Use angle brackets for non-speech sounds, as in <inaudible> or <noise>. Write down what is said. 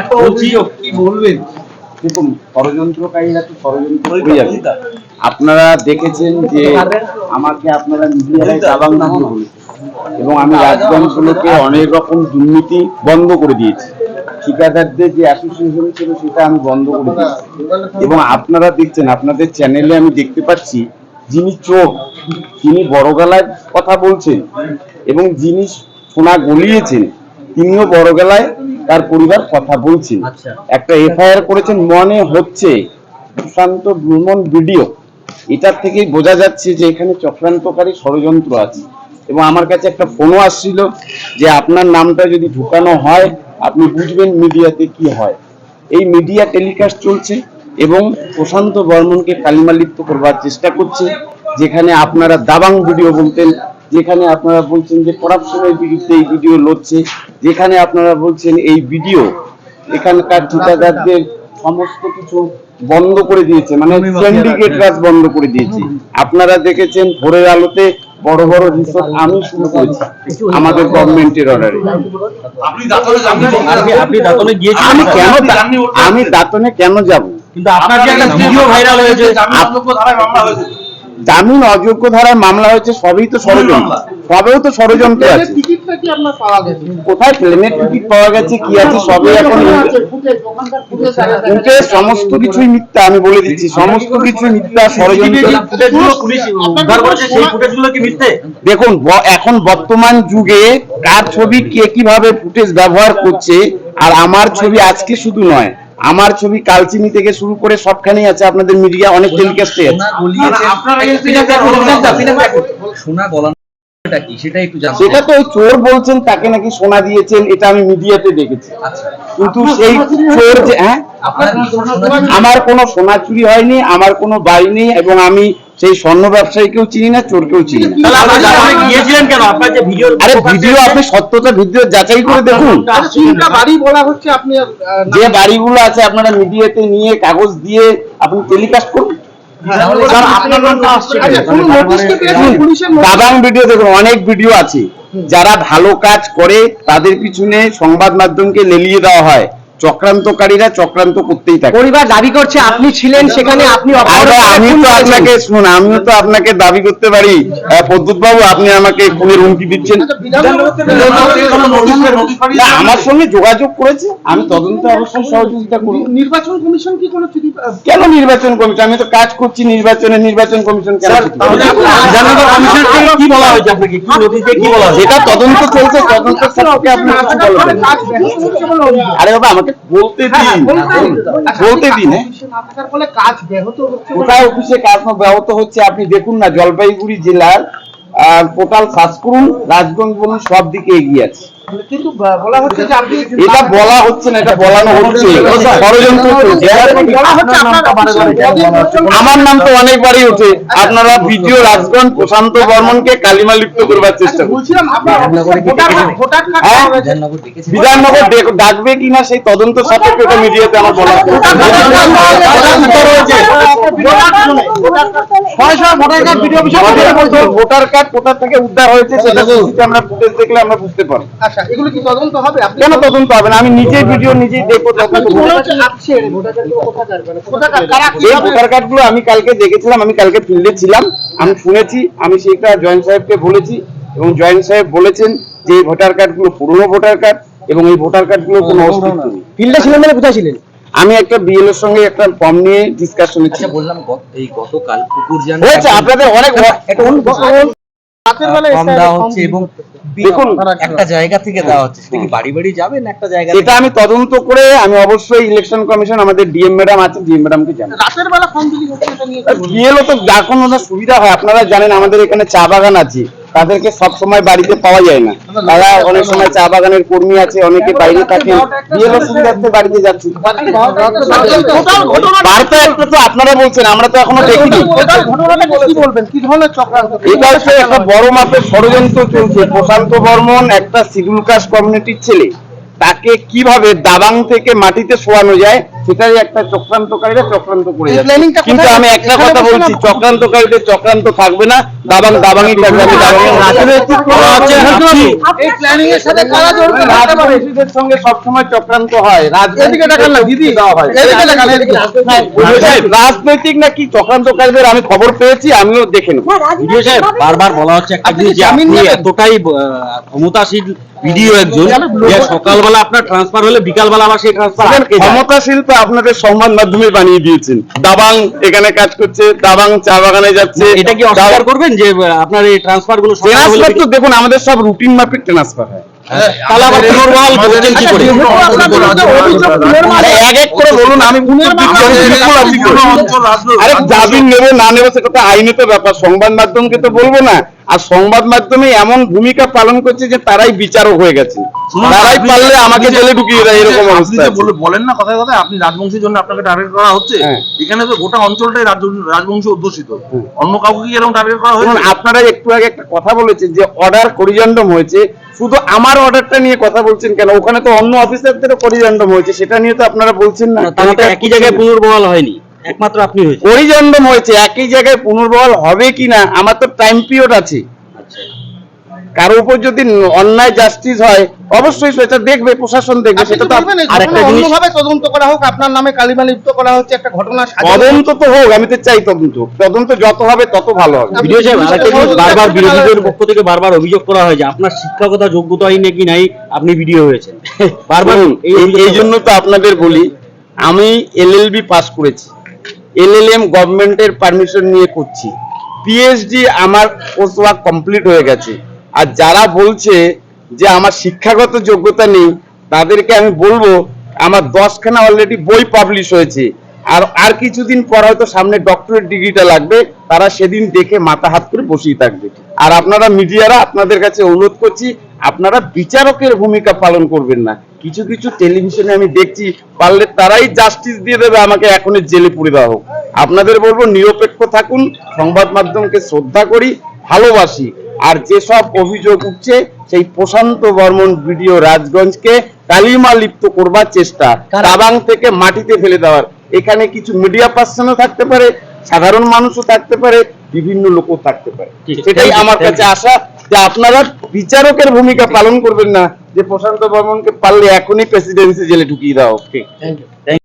এত অভিযোগ। কি বলবেন? দেখুন ষড়যন্ত্রকারীরা তো ষড়যন্ত্র করে যাবে। আপনারা দেখেছেন যে আমাকে আপনারা মিডিয়ায় দাবাং নামে এবং আমি রাজগঞ্জগুলোকে অনেক রকম দুর্নীতি বন্ধ করে দিয়েছি। ঠিকাদারদের যে অ্যাসোসিয়েশন ছিল সেটা আমি বন্ধ করে দিয়েছি। এবং আপনারা দেখছেন আপনাদের চ্যানেলে আমি দেখতে পাচ্ছি যিনি চোখ তিনি বড় গলায় কথা বলছেন। এবং যিনি সোনা গলিয়েছেন তিনিও বড় গলায় তার পরিবার কথা বলছেন। আচ্ছা। একটা এফআইআর করেছেন মনে হচ্ছে সুশান্ত ভ্রমণ ভিডিও। এটার থেকেই বোঝা যাচ্ছে যে এখানে চক্রান্তকারী ষড়যন্ত্র আছে। এবং আমার কাছে একটা ফোনও আসছিল যে আপনার নামটা যদি ঢুকানো হয় আপনি বুঝবেন মিডিয়াতে কি হয়। এই মিডিয়া টেলিকাস্ট চলছে এবং প্রশান্ত বর্মনকে কালিমালিপ্ত করবার চেষ্টা করছে যেখানে আপনারা দাবাং ভিডিও বলতেন যেখানে আপনারা বলছেন যে করাপশনের বিরুদ্ধে এই ভিডিও লড়ছে যেখানে আপনারা বলছেন এই ভিডিও এখানকার ঠিকাদারদের সমস্ত কিছু বন্ধ করে দিয়েছে মানে সিন্ডিকেট রাজ বন্ধ করে দিয়েছে। আপনারা দেখেছেন ভোরের আলোতে বড় বড় রিসোর্ট আমি শুরু করেছি আমাদের গভর্নমেন্টের অর্ডারে আমি কেন আমি দাতনে কেন যাব? কিন্তু আপনার যে একটা ভিডিও ভাইরাল হয়েছে? ধারায় মামলা হয়েছে। জামিন অযোগ্য ধারায় মামলা হয়েছে সবই তো ষড়যন্ত্র। সবেও তো ষড়যন্ত্র আছে। টিকিটটা কি আপনার পাওয়া গেছে? কোথায় প্লেনের টিকিট পাওয়া গেছে কি আছে সবই এখন ফুটেজ উঠে সমস্ত কিছুই মিথ্যা আমি বলে দিচ্ছি সমস্ত কিছুই মিথ্যা ষড়যন্ত্র। দেখুন এখন বর্তমান যুগে কার ছবি কে কীভাবে ফুটেজ ব্যবহার করছে আর আমার ছবি আজকে শুধু নয় আমার ছবি কালচিনি থেকে শুরু করে সবখানেই আছে আপনাদের মিডিয়া অনেক টেলিকাস্টে। সোনা গলানোটা সেটা একটু সেটা তো চোর বলছেন তাকে নাকি সোনা দিয়েছেন এটা আমি মিডিয়াতে দেখেছি। আচ্ছা। কিন্তু সেই চোর যে হ্যাঁ? আমার কোনো সোনা চুরি হয়নি আমার কোনো বাড়ি নেই এবং আমি সেই স্বর্ণ ব্যবসায়ীকেও চিনি না চোরকেও চিনি না। আপনার যে ভিডিও আরে ভিডিও আপনি সত্যতা ভিডিও যাচাই করে দেখুন। বাড়ি বলা হচ্ছে আপনি যে বাড়িগুলো আছে আপনারা মিডিয়াতে নিয়ে কাগজ দিয়ে আপনি টেলিকাস্ট করুন। আসছে? কেন? আচ্ছা? দাবাং ভিডিও দেখুন অনেক ভিডিও আছে। যারা ভালো কাজ করে তাদের পিছনে সংবাদ মাধ্যমকে লেলিয়ে দেওয়া হয়। চক্রান্তকারীরা চক্রান্ত করতেই থাকে। পরিবার দাবি করছে আপনি ছিলেন সেখানে আপনি আমি তো আপনাকে শুনুন আমিও তো আপনাকে দাবি করতে পারি। পদ্যুৎ বাবু আপনি আমাকে খুনের হুমকি দিচ্ছেন। আচ্ছা? আমার সঙ্গে যোগাযোগ করেছে। আমি তদন্তে অবশ্যই সহযোগিতা করব। নির্বাচন কমিশন কি কোনো চিঠি কেন নির্বাচন কমিশন? আমি তো কাজ করছি নির্বাচনে নির্বাচন কমিশন কেন কি বলা হয়েছে আপনাকে? কি নোটিশ কি বলা হয়েছে? যেটা তদন্ত চলছে সাপেক্ষে আপনি কিছু বলবেন। আরে বাবা আমাকে বলতে হ্যাঁ, দিন বলতেই দিন। আচ্ছা, বলতে দিন হ্যাঁ। হচ্ছে কোথায় অফিসে কাজ ব্যাহত হচ্ছে আপনি দেখুন না জলপাইগুড়ি জেলার পোর্টাল সার্চ করুন রাজগঞ্জ বলুন সব দিকে এগিয়ে আছে কিন্তু বলা হচ্ছে যে আপনি এটা বলা হচ্ছে না এটা বলানো হচ্ছে ষড়যন্ত্র চলছে বলা হচ্ছে আপনার অফিসে পদে নির্বাচন আমার নাম তো অনেকবারই ওঠে আপনারা ভিডিও রাজগঞ্জ প্রশান্ত বর্মনকে কালিমা লিপ্ত করবার চেষ্টা আচ্ছা, করছেন হ্যাঁ? বিধাননগর ডাকবে কিনা সেই তদন্ত সাপেক্ষে ওটা মিডিয়াতে আমার বলা ভোটার কার্ড পাওয়া গেছে। ভোটার রয়েছে। ভোটার কার্ড নয়, ভোটার কার্ড। সরাসরি ভোটার কার্ড ভিডিও অফিসে পাঠিয়ে বলছো। ভোটার কার্ড কোথা থেকে উদ্ধার হয়েছে সেটা আমরা ফুটেজ দেখলে আমরা বুঝতে পারব আচ্ছা এগুলো কি তদন্ত হবে? আপনি কেন তদন্ত হবে না? আমি নিজেই ভিডিও নিজেই দেখব এই ভোটার আমি কালকে দেখেছিলাম আমি কালকে ফিল্ডে ছিলাম আমি শুনেছি আমি সেইটা জয়েন্ট সাহেবকে বলেছি এবং জয়েন্ট সাহেব বলেছেন যে এই ভোটার কার্ডগুলো পুরনো ভোটার কার্ড এবং এই ভোটার কার্ডগুলো কোনো অস্তিত্ব নেই। ফিল্ডে ছিলেন মানে কোথায় ছিলেন? আমি একটা বিএল এর সঙ্গে একটা ফর্ম নিয়ে ডিসকাশনে আচ্ছা বললাম এই গতকাল কুকুর জান হয়েছে আপনাদের অনেক ফর্ম দেওয়া হচ্ছে এবং দেখুন একটা জায়গা থেকে দেওয়া হচ্ছে। সেটা কি বাড়ি বাড়ি যাবেন একটা জায়গা এটা আমি তদন্ত করে আমি অবশ্যই ইলেকশন কমিশন আমাদের ডিএম ম্যাডাম আছে ডিএম ম্যাডামকে জানাব। রাতের বেলা ফর্ম বিলি হচ্ছে এটা নিয়ে তো যা কোনো সুবিধা হয় আপনারা জানেন আমাদের এখানে চা বাগান আছে। তাদেরকে সব সময় বাড়িতে পাওয়া যায় না। তারা অনেক সময় চা বাগানের কর্মী আছে, অনেকে বাইরে সুবিধার্থে বাড়িতে যাচ্ছে। বার্তা একটা তো আপনারা বলছেন, আমরা তো এখনও দেখিনি। এটা হচ্ছে একটা বড় মাপের ষড়যন্ত্র চলছে। প্রশান্ত বর্মন, একটা শিডিউল কাস্ট কমিউনিটির ছেলে, তাকে কীভাবে দাবাং থেকে মাটিতে শোয়ানো যায় সেটাই একটা চক্রান্তকারীরা চক্রান্ত করে যাচ্ছে। কিন্তু আমি একটা কথা বলছি চক্রান্তকারীদের চক্রান্ত থাকবে না দাবাং থাকবে আমি রাজনীতিদের সঙ্গে সবসময় চক্রান্ত হয় না দিদি। হয়। রাজনৈতিক নাকি চক্রান্তকারীদের আমি খবর পেয়েছি আমিও দেখে নেব। ভিডিও সাহেব বারবার বলা হচ্ছে একটা জিনিস যে আপনি এতটাই ক্ষমতাশীল ভিডিও একজন সকালবেলা আপনার ট্রান্সফার হলে বিকালবেলা আবার সেই ট্রান্সফার ক্ষমতাশীল তো আপনাদের সংবাদ মাধ্যমে বানিয়ে দিয়েছেন। দাবাং এখানে কাজ করছে দাবাং চা বাগানে যাচ্ছে। এটা কি অস্বীকার করবেন যে আপনার এই ট্রান্সফারগুলো ট্রান্সফার তো দেখুন আমাদের সব রুটিন মাফিক ট্রান্সফার হয়। তাহলে আবার পুনর্বহাল করছেন কি করে? আরে এক এক করে বলুন আমি আরে জামিন না নেব সেটা তো আইনত ব্যাপার সংবাদ মাধ্যমকে তো বলব না। আর সংবাদ মাধ্যমে এমন ভূমিকা পালন করছে যে তারাই বিচারক হয়ে গেছে। তারাই পারলে আমাকে জেলে ঢুকিয়ে দেয় এরকম অবস্থা বলেন না কথায় কথায় আপনি রাজবংশীর জন্য আপনাকে টার্গেট করা হচ্ছে। হ্যাঁ। এখানে তো গোটা অঞ্চলটাই রাজ- রাজবংশ অধ্যুষিত। অন্য কাউকে কি এরকম টার্গেট করা হয়েছে? আপনারা একটু আগে একটা কথা বলেছেন যে অর্ডার করিজন্ডম হয়েছে। শুধু আমার অর্ডারটা নিয়ে কথা বলছেন কেন? ওখানে তো অন্য অফিসারদেরও করিজন্ডম হয়েছে সেটা নিয়ে তো আপনারা বলছেন না। তাহলে তো একই জায়গায় পুনর্বহাল হয়নি। একমাত্র আপনি হয়েছে করিজন্ডম হয়েছে একই জায়গায় পুনর্বহাল হবে কিনা আমার তো টাইম পিরিয়ড আছে। কারও উপর যদি অন্যায় জাস্টিস হয় অবশ্যই সেটা দেখবে প্রশাসন দেখবে সেটা তো তো বলবেন আর একটা জিনিস- অন্যভাবে তদন্ত করা হোক আপনার নামে কালিমা লিপ্ত করা হচ্ছে একটা ঘটনা তদন্ত তো হোক আমি তো চাই তদন্ত। তদন্ত যত হবে তত ভালো হবে। ভিডিও সাহেব আরেকটা জিনিস বারবার বিরোধীদের পক্ষ থেকে বারবার অভিযোগ করা হয় যে আপনার শিক্ষকতা যোগ্যতাই নাকি নাই আপনি ভিডিও হয়েছেন। <laughs> বারবার এই জন্য তো আপনাদের বলি আমি এলএলবি পাস করেছি। এলএলএম গভর্নমেন্টের পারমিশন নিয়ে করছি। পিএইচডি আমার কোর্সওয়ার্ক কমপ্লিট হয়ে গেছে। আর যারা বলছে যে আমার শিক্ষাগত যোগ্যতা নেই, তাদেরকে আমি বলব, আমার দশখানা অলরেডি বই পাবলিশ হয়েছে। আর আর কিছুদিন পর হয়তো সামনে ডক্টরেট ডিগ্রিটা লাগবে তারা সেদিন দেখে মাথা হাত করে বসেই থাকবে। আর আপনারা মিডিয়ারা আপনাদের কাছে অনুরোধ করছি আপনারা বিচারকের ভূমিকা পালন করবেন না। কিছু কিছু টেলিভিশনে আমি দেখছি পারলে তারাই জাস্টিস দিয়ে দেবে আমাকে এখনই জেলে পুরে দেওয়া হোক। আপনাদের বলব নিরপেক্ষ থাকুন সংবাদ মাধ্যমকে শ্রদ্ধা করি ভালোবাসি। আর যেসব অভিযোগ উঠছে সেই প্রশান্ত বর্মন ভিডিও রাজগঞ্জকে কালিমা লিপ্ত করবার চেষ্টা তাবাং থেকে মাটিতে ফেলে দেওয়ার এখানে কিছু মিডিয়া পার্সনও থাকতে পারে সাধারণ মানুষও থাকতে পারে বিভিন্ন লোকও থাকতে পারে। সেটাই আমার কাছে আশা যে আপনারা বিচারকের ভূমিকা পালন করবেন না যে প্রশান্ত বর্মনকে পারলে এখনই প্রেসিডেন্সি জেলে ঢুকিয়ে দাও হোক। Thank you